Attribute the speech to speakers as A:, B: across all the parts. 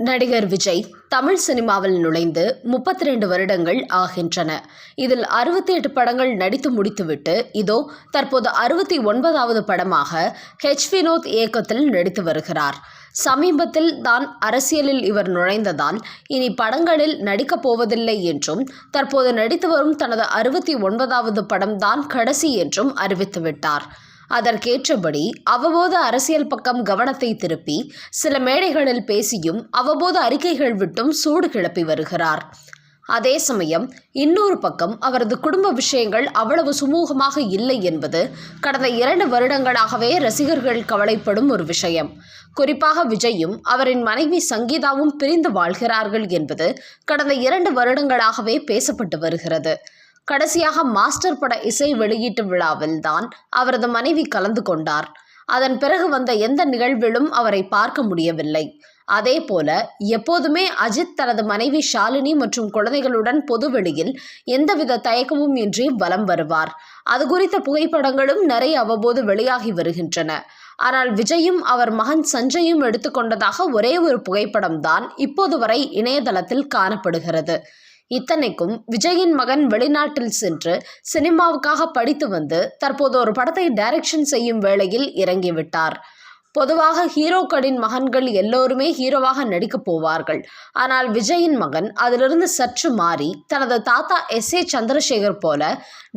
A: நடிகர் விஜய் தமிழ் சினிமாவில் நுழைந்து முப்பத்தி ரெண்டு வருடங்கள் ஆகின்றன. இதில் அறுபத்தி எட்டு படங்கள் நடித்து முடித்துவிட்டு இதோ தற்போது அறுபத்தி ஒன்பதாவது படமாக ஹெச் வினோத் இயக்கத்தில் நடித்து வருகிறார். சமீபத்தில் தான் அரசியலில் இவர் நுழைந்ததால் இனி படங்களில் நடிக்கப் போவதில்லை என்றும் தற்போது நடித்து வரும் தனது அறுபத்தி ஒன்பதாவது படம்தான் கடைசி என்றும் அறிவித்துவிட்டார். அதற்கேற்றபடி அவ்வப்போது அரசியல் பக்கம் கவனத்தை திருப்பி சில மேடைகளில் பேசியும் அவ்வப்போது அறிக்கைகள் விட்டும் சூடு கிளப்பி வருகிறார். அதே சமயம் இன்னொரு பக்கம் அவரது குடும்ப விஷயங்கள் அவ்வளவு சுமூகமாக இல்லை என்பது கடந்த இரண்டு வருடங்களாகவே ரசிகர்கள் கவலைப்படும் ஒரு விஷயம். குறிப்பாக விஜயும் அவரின் மனைவி சங்கீதாவும் பிரிந்து வாழ்கிறார்கள் என்பது கடந்த இரண்டு வருடங்களாகவே பேசப்பட்டு வருகிறது. கடைசியாக மாஸ்டர் பட இசை வெளியீட்டு விழாவில் தான் அவரது மனைவி கலந்து கொண்டார். அதன் பிறகு வந்த எந்த நிகழ்விலும் அவரை பார்க்க முடியவில்லை. அதே போல எப்போதுமே அஜித் தனது மனைவி ஷாலினி மற்றும் குழந்தைகளுடன் பொதுவெளியில் எந்தவித தயக்கமும் இன்றி வலம் வருவார். அது குறித்த புகைப்படங்களும் நிறைய அவ்வப்போது வெளியாகி வருகின்றன. ஆனால் விஜயும் அவர் மகன் சஞ்சயும் எடுத்துக்கொண்டதாக ஒரே ஒரு புகைப்படம் தான் இப்போது வரை இணையதளத்தில் காணப்படுகிறது. இத்தனைக்கும் விஜயின் மகன் வெளிநாட்டில் சென்று சினிமாவுக்காக படித்து வந்து தற்போது ஒரு படத்தை டைரக்ஷன் செய்யும் வேளையில் இறங்கிவிட்டார் பொதுவாக ஹீரோக்களின் மகன்கள் எல்லோருமே ஹீரோவாக நடிக்கப் போவார்கள். ஆனால் விஜயின் மகன் அதிலிருந்து சற்று மாறி தனது தாத்தா எஸ். ஏ. சந்திரசேகர் போல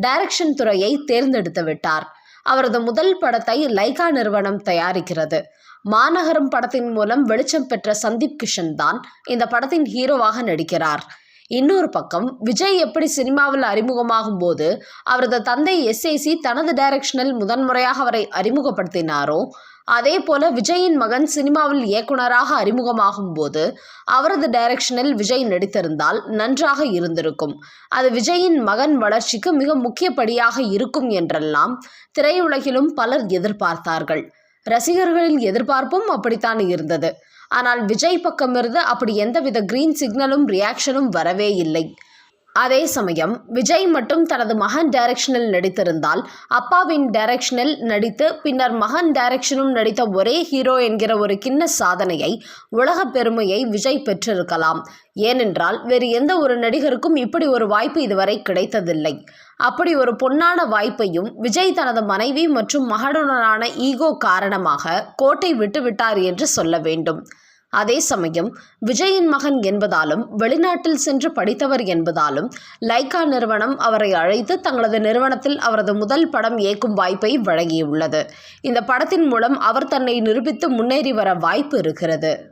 A: டைரக்ஷன் துறையை தேர்ந்தெடுத்து விட்டார். அவரது முதல் படத்தை லைகா நிறுவனம் தயாரிக்கிறது. மாநகரம் படத்தின் மூலம் வெளிச்சம் பெற்ற சந்தீப் கிஷன் தான் இந்த படத்தின் ஹீரோவாக நடிக்கிறார். இன்னொரு பக்கம் விஜய் எப்படி சினிமாவில் அறிமுகமாகும் போது அவரது தந்தை எஸ்ஐசி தனது டைரக்ஷனில் முதன்முறையாக அவரை அறிமுகப்படுத்தினாரோ அதே போல விஜயின் மகன் சினிமாவில் இயக்குனராக அறிமுகமாகும் போது அவரது டைரக்ஷனில் விஜய் நடித்திருந்தால் நன்றாக இருந்திருக்கும். அது விஜயின் மகன் வளர்ச்சிக்கு மிக முக்கியப்படியாக இருக்கும் என்றெல்லாம் திரையுலகிலும் பலர் எதிர்பார்த்தார்கள். ரசிகர்களின் எதிர்பார்ப்பும் அப்படித்தான் இருந்தது. ஆனால் விஜய் பக்கமிருந்து அப்படி எந்தவித கிரீன் சிக்னலும் ரியாக்ஷனும் வரவே இல்லை. அதே சமயம் விஜய் மட்டும் தனது மகன் டைரக்ஷனில் நடித்திருந்தால் அப்பாவின் டைரக்ஷனில் நடித்து பின்னர் மகன் டைரக்ஷனும் நடித்த ஒரே ஹீரோ என்கிற ஒரு கிண்ண சாதனையை உலக பெருமையை விஜய் பெற்றிருக்கலாம். ஏனென்றால் வேறு எந்த ஒரு நடிகருக்கும் இப்படி ஒரு வாய்ப்பு இதுவரை கிடைத்ததில்லை. அப்படி ஒரு பொன்னான வாய்ப்பையும் விஜய் தனது மனைவி மற்றும் மகனுடனான ஈகோ காரணமாக கோட்டை விட்டுவிட்டார் என்று சொல்ல வேண்டும். அதே சமயம் விஜயின் மகன் என்பதாலும் வெளிநாட்டில் சென்று படித்தவர் என்பதாலும் லைகா நிறுவனம் அவரை அழைத்து தங்களது நிறுவனத்தில் அவரது முதல் படம் இயக்கும் வாய்ப்பை வழங்கியுள்ளது. இந்த படத்தின் மூலம் அவர் தன்னை நிரூபித்து முன்னேறி வர வாய்ப்பு இருக்கிறது.